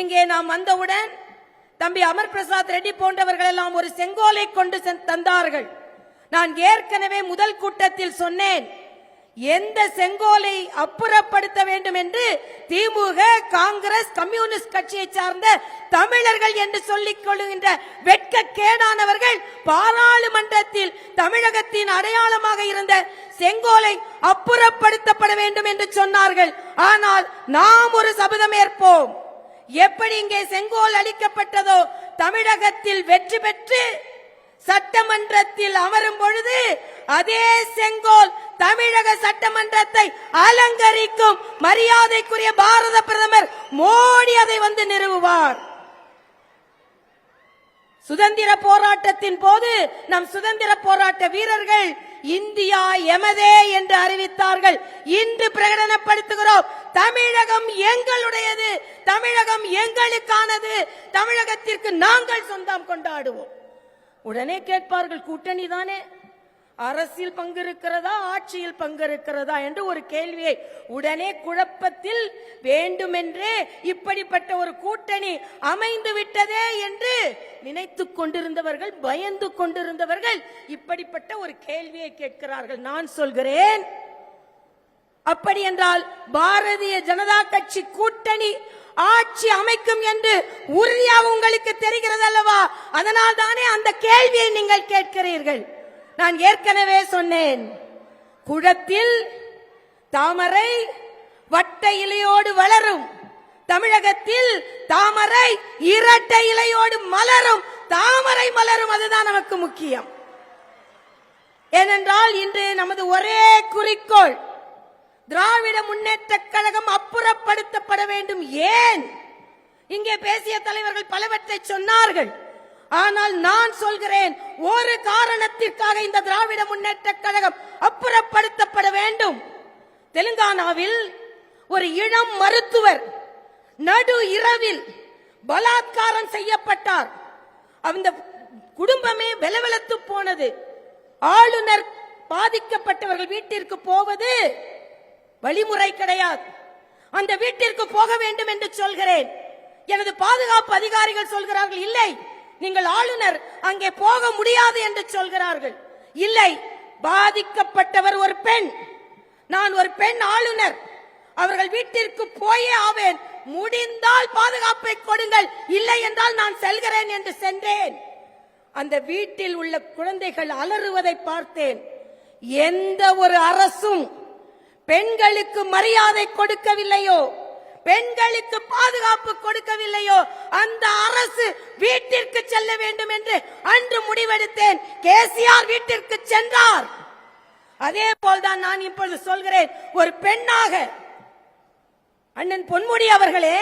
இங்கே நாம் வந்தவுடன் தம்பி அமர் பிரசாத் ரெட்டி போன்றவர்கள் எல்லாம் ஒரு செங்கோலை கொண்டு தந்தார்கள். நான் ஏற்கனவே முதல் கூட்டத்தில் சொன்னேன் எந்த செங்கோலை அப்புறப்படுத்த வேண்டும் என்று திமுக காங்கிரஸ் கம்யூனிஸ்ட் கட்சியை சார்ந்த தமிழர்கள் என்று சொல்லிக் கொள்ளுகின்ற வெட்கக்கேடானவர்கள் பாராளுமன்றத்தில் தமிழகத்தின் அடையாளமாக இருந்த செங்கோலை அப்புறப்படுத்தப்பட வேண்டும் என்று சொன்னார்கள். ஆனால் நாம் ஒரு சபதம் ஏற்போம். எப்படி இங்கே செங்கோல் அளிக்கப்பட்டதோ தமிழகத்தில் வெற்றி பெற்று சட்டமன்றத்தில் அமரும் பொழுது அதே செங்கோல் தமிழக சட்டமன்றத்தை அலங்கரிக்கும் மரியாதைக்குரிய பாரத பிரதமர் மோடி அதை வந்து நிறுவுவார். சுதந்திர போராட்டத்தின் போது நம் சுதந்திர போராட்ட வீரர்கள் இந்தியா எமதே என்று அறிவித்தார்கள். இன்று பிரகடனப்படுத்துகிறோம். தமிழகம் எங்களுடைய தமிழகம் எங்களுக்கானது. தமிழகத்திற்கு நாங்கள் சொந்தம் கொண்டாடுவோம். உடனே கேட்பார்கள் கூட்டணி தானே? அரசியல் பங்கு இருக்கிறதா ஆட்சியில் பங்கு இருக்கிறதா என்று ஒரு கேள்வியை உடனே குழப்பத்தில் வேண்டுமென்றே இப்படிப்பட்ட ஒரு கூட்டணி அமைந்து விட்டதே என்று நினைத்துக் கொண்டிருந்தவர்கள் பயந்து கொண்டிருந்தவர்கள் இப்படிப்பட்ட ஒரு கேள்வியை கேட்கிறார்கள். நான் சொல்கிறேன் அப்படி என்றால் பாரதிய ஜனதா கட்சி கூட்டணி ஆட்சி அமைக்கும் என்று உறுதியாக உங்களுக்கு தெரிகிறது அல்லவா அதனால் தானே அந்த கேள்வியை நீங்கள் கேட்கிறீர்கள். நான் ஏற்கனவே சொன்னேன். குளத்தில் தாமரை வட்ட இலையோடு வளரும். தமிழகத்தில் தாமரை இரட்டை இலையோடு மலரும். தாமரை மலரும் அதுதான் நமக்கு முக்கியம். ஏனென்றால் இன்று நமது ஒரே குறிக்கோள். திராவிட முன்னேற்ற கழகம் அப்புறப்படுத்தப்பட வேண்டும் ஏன்? இங்கே பேசிய தலைவர்கள் பலவற்றை சொன்னார்கள். ஆனால் நான் சொல்கிறேன் ஒரு காரணத்திற்காக இந்த திராவிட முன்னேற்ற கழகம் அப்புறப்படுத்தப்பட வேண்டும். தெலுங்கானாவில் ஒரு இளம் மருத்துவர் நடு இரவில் பலாத்காரம் செய்யப்பட்டார். அந்த குடும்பமே வெலவெலத்து போனது. ஆளுநர் பாதிக்கப்பட்டவர்கள் வீட்டிற்கு போவது வழிமுறை கிடையாது. அந்த வீட்டிற்கு போக வேண்டும் என்று சொல்கிறேன். எனது பாதுகாப்பு அதிகாரிகள் சொல்கிறார்கள் இல்லை நீங்கள் ஆளுநர் அங்கே போக முடியாது என்று சொல்கிறார்கள். இல்லை பாதிக்கப்பட்டவர் ஒரு பெண். நான் ஒரு பெண் ஆளுநர். அவர்கள் வீட்டிற்கு போயே ஆவேன். முடிந்தால் பாதுகாப்பை கொடுங்கள். இல்லை என்றால் நான் செல்கிறேன் என்று சென்றேன். அந்த வீட்டில் உள்ள குழந்தைகள் அலறுவதை பார்த்தேன். எந்த ஒரு அரசும் பெண்களுக்கு மரியாதை கொடுக்கவில்லையோ? பெண்களுக்கு பாதுகாப்பு கொடுக்கவில்லையோ? அந்த அரசு வீட்டிற்கு செல்ல வேண்டும் என்று அன்று முடிவெடுத்தேன். கேசிஆர் வீட்டிற்கு சென்றார். அதே போல்தான் நான் இப்பொழுது சொல்கிறேன். ஒரு பெண்ணாக அண்ணன் பொன்முடி அவர்களே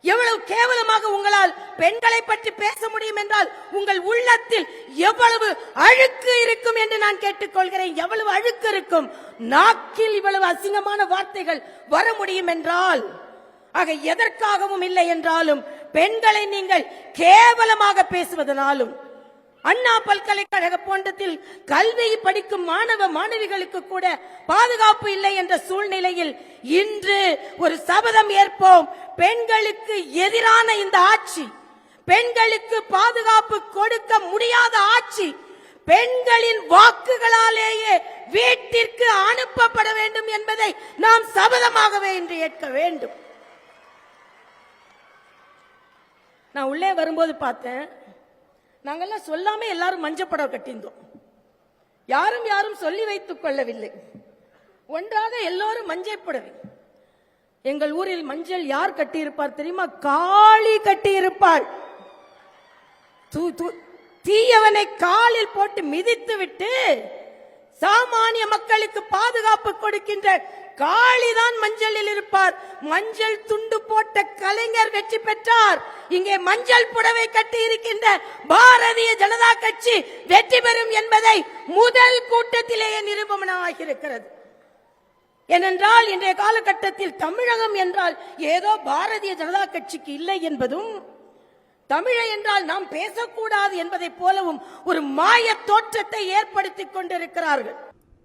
எவ்வளவு கேவலமாக உங்களால் பெண்களை பற்றி பேச முடியும் என்றால் உங்கள் உள்ளத்தில் எவ்வளவு அழுக்கு இருக்கும் என்று நான் கேட்டுக்கொள்கிறேன். எவ்வளவு அழுக்கு இருக்கும். நாக்கில் இவ்வளவு அசிங்கமான வார்த்தைகள் வர முடியும் என்றால் ஆக எதற்காகவும் இல்லை என்றாலும் பெண்களை நீங்கள் கேவலமாக பேசுவதனாலும் அண்ணா பல்கலைக்கழக போன்றத்தில் கல்வி படிக்கும் மாணவ மாணவிகளுக்கு கூட பாதுகாப்பு இல்லை என்ற சூழ்நிலையில் இன்று ஒரு சபதம் ஏற்போம். பெண்களுக்கு எதிரான இந்த ஆட்சி பெண்களுக்கு பாதுகாப்பு கொடுக்க முடியாத ஆட்சி பெண்களின் வாக்குகளாலேயே வீட்டிற்கு அனுப்பப்பட வேண்டும் என்பதை நாம் சபதமாகவே இன்று ஏற்க வேண்டும். நான் உள்ளே வரும்போது பார்த்தேன். நாங்கெல்லாம் சொல்லாம எல்லாரும் மஞ்சப்படம் கட்டியிருந்தோம். யாரும் யாரும் சொல்லி வைத்துக் கொள்ளவில்லை. ஒன்றாக எல்லோரும் மஞ்சள் புடவை. எங்கள் ஊரில் மஞ்சள் யார் கட்டியிருப்பார் தெரியுமா? காளி கட்டியிருப்பாள். தூ- தூ- தீயவனை காலில் போட்டு மிதித்து விட்டு சாமானிய மக்களுக்கு பாதுகாப்பு கொடுக்கின்ற காளிதான் மஞ்சளில் இருப்பார். மஞ்சள் துண்டு போட்ட கலைஞர் வெற்றி பெற்றார். இங்கே மஞ்சள் புடவை கட்டி இருக்கின்ற பாரதிய ஜனதா கட்சி வெற்றி பெறும் என்பதை முதல் கூட்டத்திலேயே நிரூபணமாக இருக்கிறது ஏனென்றால் இன்றைய காலகட்டத்தில் தமிழகம் என்றால் ஏதோ பாரதிய ஜனதா கட்சிக்கு இல்லை என்பதும் தமிழை என்றால் நாம் பேசக்கூடாது என்பதை போலவும் ஒரு மாய தோற்றத்தை ஏற்படுத்திக் கொண்டிருக்கிறார்கள்.